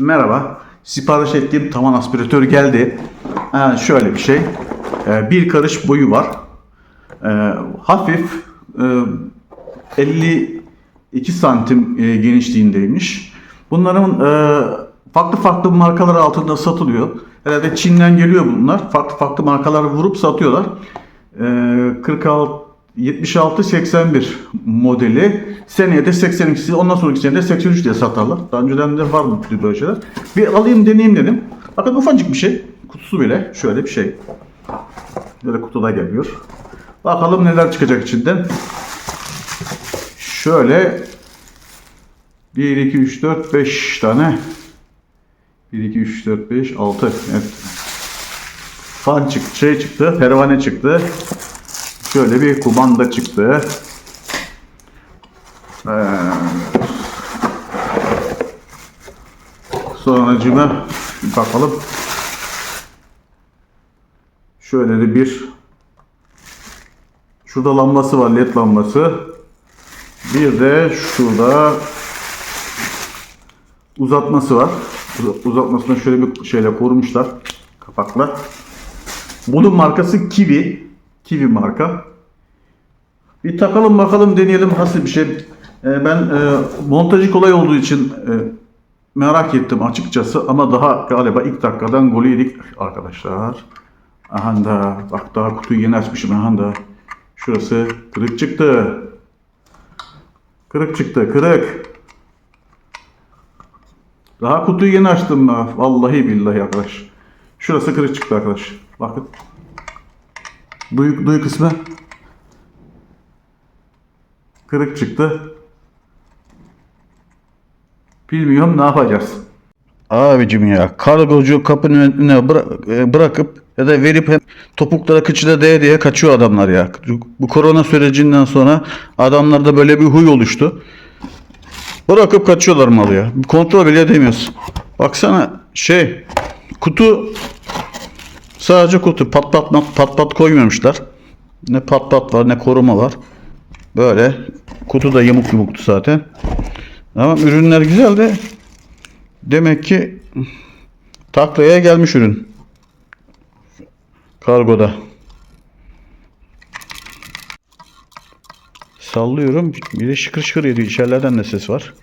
Merhaba. Sipariş ettiğim tavan aspiratör geldi. Ha, şöyle bir şey. Ee, bir karış boyu var. Ee, hafif e, 52 santim e, genişliğindeymiş. Bunların e, farklı farklı markalar altında satılıyor. Herhalde Çin'den geliyor bunlar. Farklı farklı markalar vurup satıyorlar. Ee, 46 76-81 modeli. Seneye de 82, ondan sonraki sene de 83 diye satarlar. Daha önceden de var tür böyle şeyler. Bir alayım deneyeyim dedim. Bakın ufacık bir şey. Kutusu bile şöyle bir şey. Böyle kutuda geliyor. Bakalım neler çıkacak içinden. Şöyle 1, 2, 3, 4, 5 tane 1, 2, 3, 4, 5, 6 evet. Fan çıktı, şey çıktı, pervane çıktı. Şöyle bir kumanda çıktı. Ee, sonracıma bir bakalım. Şöyle de bir şurada lambası var led lambası. Bir de şurada uzatması var. Uz- Uzatmasını şöyle bir şeyle korumuşlar kapakla. Bunun markası Kiwi. Kiwi marka. Bir takalım bakalım deneyelim nasıl bir şey. Ee, ben e, montajı kolay olduğu için e, merak ettim açıkçası ama daha galiba ilk dakikadan golü yedik arkadaşlar. Aha da bak daha kutuyu yeni açmışım aha da. Şurası kırık çıktı. Kırık çıktı kırık. Daha kutuyu yeni açtım ben. Vallahi billahi arkadaş. Şurası kırık çıktı arkadaş. Bakın. Duyu, duyu kısmı kırık çıktı. Bilmiyorum ne yapacağız. Abicim ya kargocu kapının önüne bıra- e, bırakıp ya da verip hem topuklara kıçına değe diye kaçıyor adamlar ya. Bu korona sürecinden sonra adamlarda böyle bir huy oluştu. Bırakıp kaçıyorlar malı ya. Kontrol bile edemiyorsun. Baksana şey kutu Sadece kutu pat pat pat pat pat koymamışlar. Ne pat pat var ne koruma var. Böyle. Kutu da yamuk yumuktu zaten. Ama ürünler güzel de demek ki taklaya gelmiş ürün. Kargoda. Sallıyorum. Bir de şıkır şıkır ediyor. İçerilerden de ses var.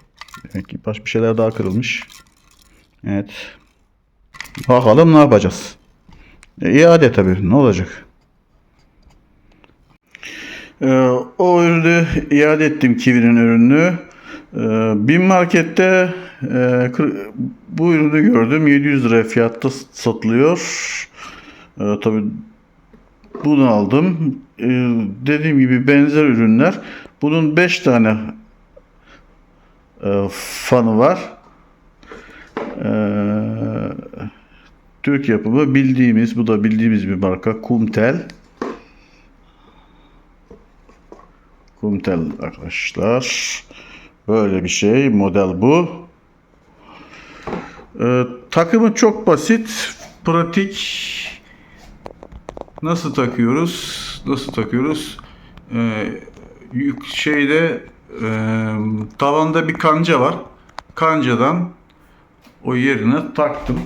Demek ki baş bir şeyler daha kırılmış. Evet. Bakalım ne yapacağız. E, iade tabii. Ne olacak? Ee, o ürünü iade ettim Kiwi'nin ürününü. Ee, bin markette e, bu ürünü gördüm. 700 lira fiyatta satılıyor. Tabii bunu aldım. Dediğim gibi benzer ürünler. Bunun 5 tane e, fanı var. Ee, Türk yapımı bildiğimiz, bu da bildiğimiz bir marka Kumtel. Kumtel arkadaşlar. Böyle bir şey, model bu. Ee, takımı çok basit, pratik. Nasıl takıyoruz? Nasıl takıyoruz? Ee, yük şeyde e, tavanda bir kanca var. Kancadan o yerine taktım.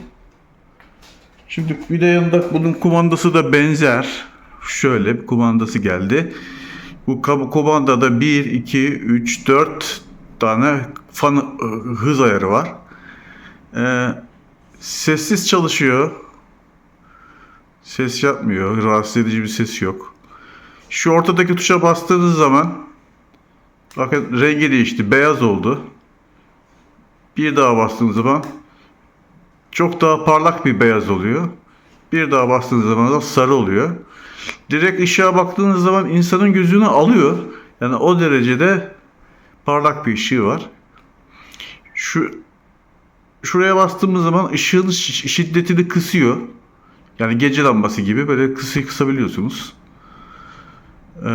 Şimdi bir de yanında bunun kumandası da benzer. Şöyle bir kumandası geldi. Bu kumandada 1, 2, 3, 4 tane fan e, hız ayarı var. Ee, sessiz çalışıyor. Ses yapmıyor. Rahatsız edici bir ses yok. Şu ortadaki tuşa bastığınız zaman bakın rengi değişti. Beyaz oldu. Bir daha bastığınız zaman çok daha parlak bir beyaz oluyor. Bir daha bastığınız zaman da sarı oluyor. Direkt ışığa baktığınız zaman insanın gözünü alıyor. Yani o derecede parlak bir ışığı var. Şu şuraya bastığımız zaman ışığın şi- şiddetini kısıyor. Yani gece lambası gibi böyle kısı kısabiliyorsunuz. Ee,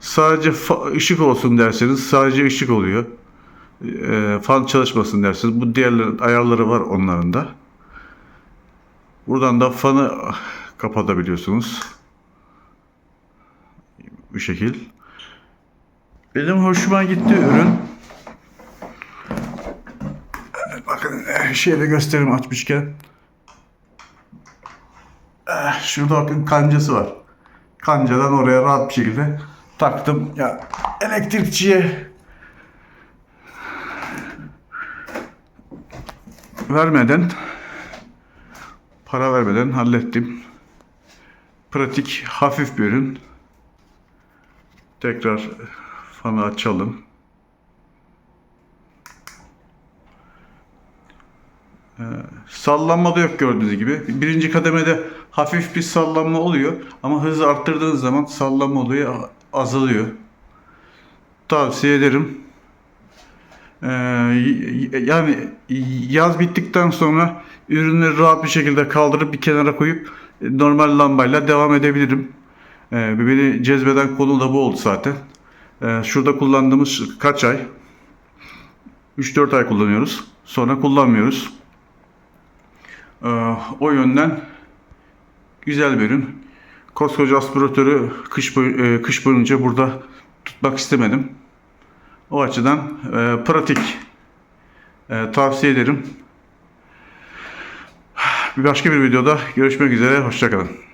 sadece ışık olsun derseniz sadece ışık oluyor e, fan çalışmasın dersiniz. Bu diğerlerin ayarları var onların da. Buradan da fanı kapatabiliyorsunuz. Bu şekil. Benim hoşuma gitti ürün. bakın eh, şeyi de göstereyim açmışken. Eh, Şurada bakın kancası var. Kancadan oraya rahat bir şekilde taktım. Ya elektrikçiye vermeden para vermeden hallettim. Pratik, hafif bir ürün. Tekrar fanı açalım. Ee, sallanma da yok gördüğünüz gibi. Birinci kademede hafif bir sallanma oluyor ama hızı arttırdığınız zaman sallanma olayı azalıyor. Tavsiye ederim. Ee, yani yaz bittikten sonra ürünleri rahat bir şekilde kaldırıp bir kenara koyup e, normal lambayla devam edebilirim. Ee, beni cezbeden konu da bu oldu zaten. Ee, şurada kullandığımız kaç ay? 3-4 ay kullanıyoruz. Sonra kullanmıyoruz. O yönden güzel bir ürün. Koskoca aspiratörü kış, e, kış boyunca burada tutmak istemedim. O açıdan e, pratik. E, tavsiye ederim. Bir başka bir videoda görüşmek üzere. Hoşçakalın.